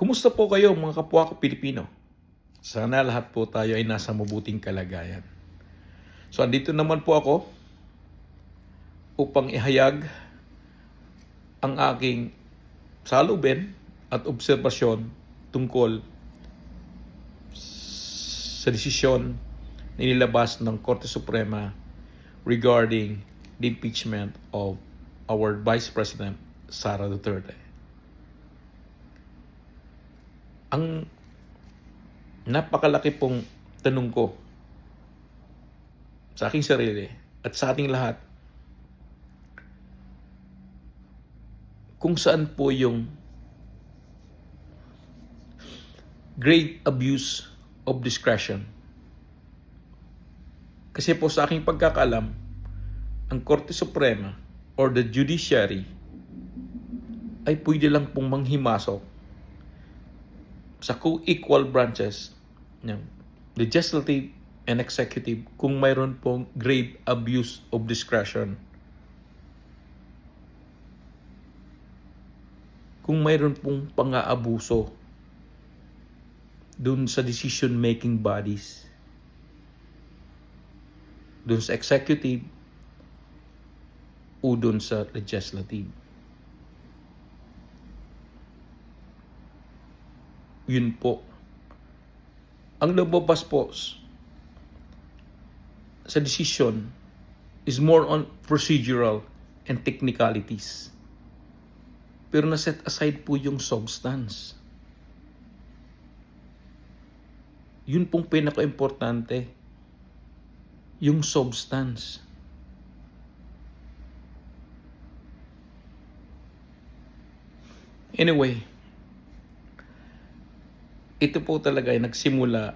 Kumusta po kayo mga kapwa ko Pilipino? Sana lahat po tayo ay nasa mabuting kalagayan. So andito naman po ako upang ihayag ang aking salubin at obserbasyon tungkol sa desisyon na inilabas ng Korte Suprema regarding the impeachment of our Vice President Sara Duterte. Ang napakalaki pong tanong ko sa aking sarili at sa ating lahat kung saan po yung grave abuse of discretion. Kasi po sa aking pagkakalam, ang Korte Suprema or the judiciary ay pwede lang pong manghimasok sa co-equal branches ng legislative and executive kung mayroon pong grave abuse of discretion. Kung mayroon pong pang-aabuso dun sa decision-making bodies, dun sa executive, o dun sa legislative. Yun po. Ang lumabas po sa decision is more on procedural and technicalities. Pero na-set aside po yung substance. Yun pong pinaka-importante. Yung substance. Anyway, ito po talaga ay nagsimula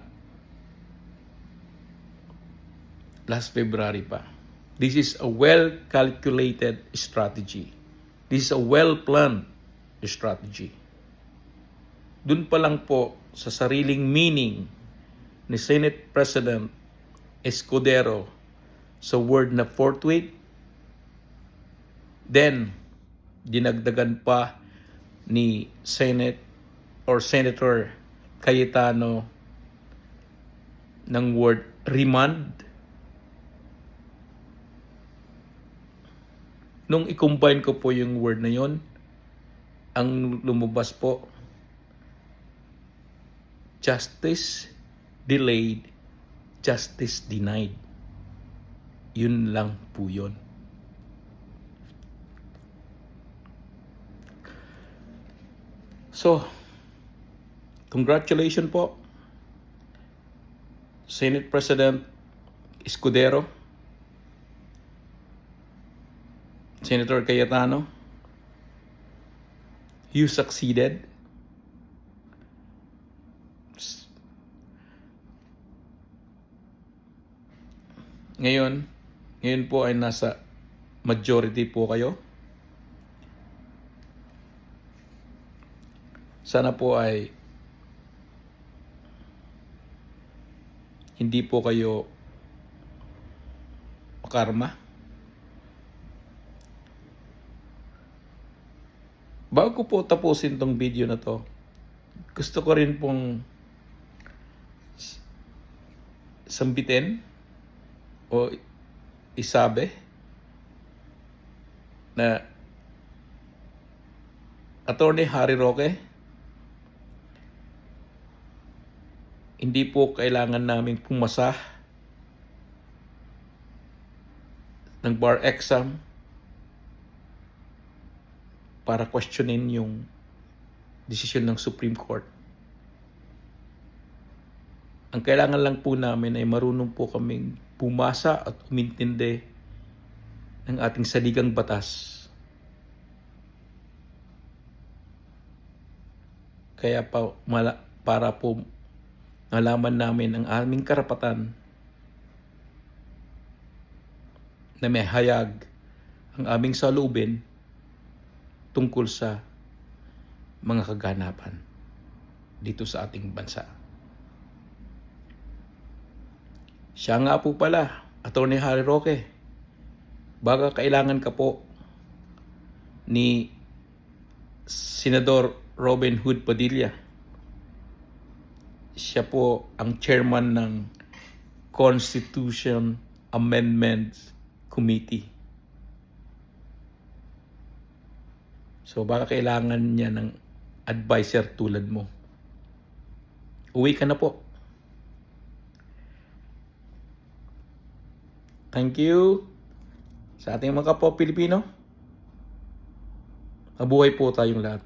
last February pa. This is a well-calculated strategy. This is a well-planned strategy. Doon pa lang po sa sariling meaning ni Senate President Escudero sa word na forthwith, then dinagdagan pa ni Senate or Senator Cayetano ng word remand. Nung i-combine ko po yung word na yon, ang lumabas po, justice delayed, justice denied. Yun lang po yun. So, congratulations po, Senate President Escudero, Senator Cayetano, you succeeded. Ngayon, ngayon po ay nasa majority po kayo. Sana po ay hindi po kayo karma. Bago po tapusin tong video na to, gusto ko rin pong sambitin o isabi na Attorney Harry Roque, hindi po kailangan namin pumasa ng bar exam para questionin yung desisyon ng Supreme Court. Ang kailangan lang po namin ay marunong po kaming pumasa at umintindi ng ating saligang batas. Kaya pa, mala, para po nalaman namin ang aming karapatan na may hayag ang aming salubin tungkol sa mga kaganapan dito sa ating bansa. Siya nga po pala, Attorney Harry Roque, baga kailangan ka po ni Senador Robin Hood Padilla siya po ang chairman ng Constitution Amendments Committee. So baka kailangan niya ng advisor tulad mo. Uwi ka na po. Thank you sa ating mga kapwa Pilipino. Mabuhay po tayong lahat.